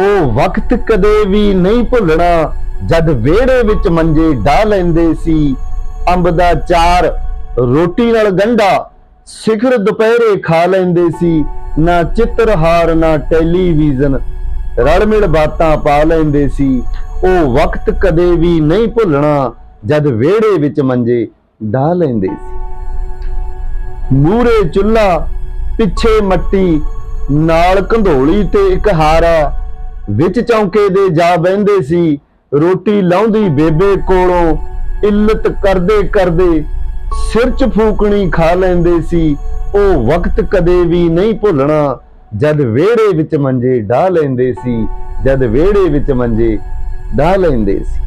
ਉਹ ਵਕਤ ਕਦੇ ਵੀ ਨਹੀਂ ਭੁੱਲਣਾ, ਜਦ ਵਿਹੜੇ ਵਿੱਚ ਮੰਜੇ ਢਾ ਲੈਂਦੇ ਸੀ। ਅੰਬ ਦਾ ਚਾਰ, ਰੋਟੀ ਨਾਲ ਗੰਢਾ, ਸਿਖਰ ਦੁਪਹਿਰੇ ਖਾ ਲੈਂਦੇ ਸੀ। ਨਾ ਚਿੱਤਰਹਾਰ, ਨਾ ਟੈਲੀਵਿਜ਼ਨ ਰਲ ਬਾਤਾਂ ਪਾ ਲੈਂਦੇ ਸੀ। ਉਹ ਵਕਤ ਕਦੇ ਵੀ ਨਹੀਂ ਭੁੱਲਣਾ, ਜਦ ਵਿਹੜੇ ਵਿੱਚ ਮੰਜੇ ਢਾ ਲੈਂਦੇ ਸੀ। ਮੂਰੇ ਚੁੱਲਾ ਪਿੱਛੇ ਮੱਟੀ, ਨਾਲ ਕੰਧੋਲੀ ਤੇ ਇੱਕ ਹਾਰਾ ਵਿੱਚ ਚੌਂਕੇ ਦੇ ਜਾ ਬਹਿੰਦੇ ਸੀ, ਰੋਟੀ ਲਾਉਂਦੀ ਬੇਬੇ ਕੋਲੋਂ, ਇੱਲਤ ਕਰਦੇ ਕਰਦੇ ਸਿਰ ਚ ਫੂਕਣੀ ਖਾ ਲੈਂਦੇ ਸੀ, ਉਹ ਵਕਤ ਕਦੇ ਵੀ ਨਹੀਂ ਭੁੱਲਣਾ, ਜਦ ਵਿਹੜੇ ਵਿੱਚ ਮੰਜੇ ਢਾ ਲੈਂਦੇ ਸੀ, ਜਦ ਵਿਹੜੇ ਵਿੱਚ ਮੰਜੇ ਢਾ ਲੈਂਦੇ ਸੀ।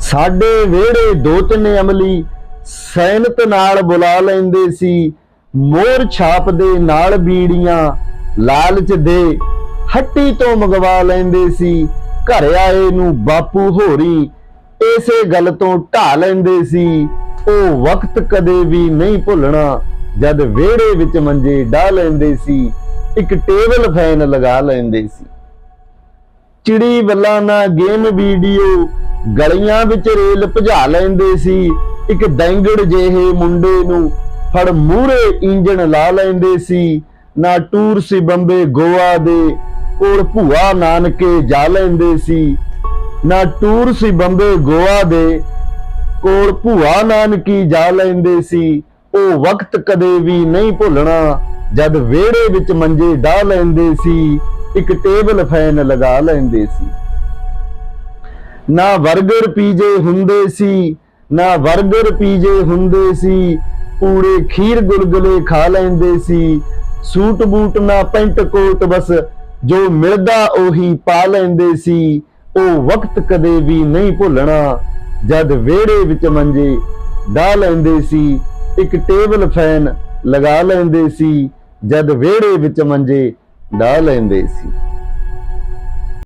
ਸਾਡੇ ਵਿਹੜੇ ਦੋ ਤਿੰਨ ਅਮਲੀ ਸੈਨਤ ਨਾਲ ਬੁਲਾ ਲੈਂਦੇ ਸੀ, ਮੋਰ ਛਾਪ ਦੇ ਨਾਲ ਬੀੜੀਆਂ ਲਾਲਚ ਦੇ ਹੱਟੀ ਤੋਂ ਮੰਗਵਾ ਲੈਂਦੇ ਸੀ। ਘਰ ਆਏ ਨੂੰ ਬਾਪੂ ਹੋਰੀ ਇਸੇ ਗੱਲ ਤੋਂ ਢਾ ਲੈਂਦੇ ਸੀ। ਉਹ ਵਕਤ ਕਦੇ ਵੀ ਨਹੀਂ ਭੁੱਲਣਾ, ਜਦ ਵਿਹੜੇ ਵਿੱਚ ਮੰਜੇ ਢਾ ਲੈਂਦੇ ਸੀ, ਇੱਕ ਟੇਬਲ ਫੈਨ ਲਗਾ ਲੈਂਦੇ ਸੀ। ਚਿੜੀ ਵੱਲਾਂ ਨਾ ਗੇਮ ਵੀਡੀਓ, ਗਲੀਆਂ ਵਿੱਚ ਰੇਲ ਭਜਾ ਲੈਂਦੇ ਸੀ। ਇੱਕ ਦੈਂਗੜ ਜਿਹੇ ਮੁੰਡੇ ਨੂੰ ਫੜ ਮੂਰੇ ਇੰਜਣ ਲਾ ਲੈਂਦੇ ਸੀ। ਨਾ ਟੂਰ ਸੀ ਬੰਬੇ ਗੋਆ ਦੇ ਕੋਲ ਭੂਆ ਨਾਨਕੇ ਜਾ ਲੈਂਦੇ ਸੀ। ਨਾ ਟੂਰ ਸੀ ਬੰਬੇ ਗੋਆ ਦੇ, ਕੋਲ ਭੂਆ ਨਾਨਕੀ ਜਾ ਲੈਂਦੇ ਸੀ। ਉਹ ਵਕਤ ਕਦੇ ਵੀ ਨਹੀਂ ਭੁੱਲਣਾ, ਜਦ ਵਿਹੜੇ ਵਿੱਚ ਮੰਜੇ ਢਾ ਲੈਂਦੇ ਸੀ, ਇੱਕ ਟੇਬਲ ਫੈਨ ਲਗਾ ਲੈਂਦੇ ਸੀ। ਨਾ 버ਗਰ ਪੀਜੇ ਹੁੰਦੇ ਸੀ, ਨਾ 버ਗਰ ਪੀਜੇ ਹੁੰਦੇ ਸੀ, ਪੂਰੇ ਖੀਰ ਗੁਲਗੁਲੇ ਖਾ ਲੈਂਦੇ ਸੀ। ਸੂਟ ਬੂਟ ਨਾ ਪੈਂਟ ਕੋਟ ਬਸ ਜੋ ਮਿਲਦਾ ਉਹੀ ਪਾ ਲੈਂਦੇ ਸੀ, ਉਹ ਵਕਤ ਕਦੇ ਵੀ ਨਹੀਂ ਭੁੱਲਣਾ। ਜਦ ਵਿਹੜੇ ਵਿੱਚ ਮੰਜੇ ਢਾ ਲੈਂਦੇ ਸੀ, ਇੱਕ ਟੇਬਲ ਫੈਨ ਲਗਾ ਲੈਂਦੇ ਸੀ, ਜਦ ਵਿਹੜੇ ਵਿੱਚ ਮੰਜੇ ਢਾ ਲੈਂਦੇ ਸੀ।